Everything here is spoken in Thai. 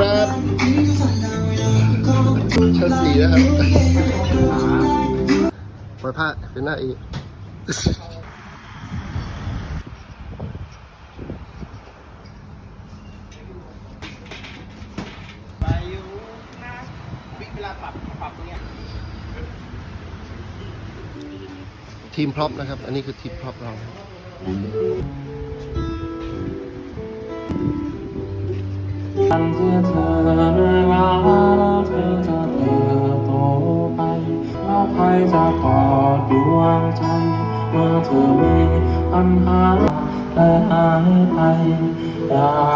ชั้นสี่นะครับปล่อยผ้าเป็นหน้าอีกไปยูวิเวลาปรับปรับเนี้ยทีมพร็อพนะครับ อันนี้คือทีมพร็อพเรา ฉันเชื่อเธอเรื่อยมาแล้วเธอจะเติบโตไปแล้วใครจะกอดดวงใจ เมื่อเธอมีปัญหาและหายไปอย่า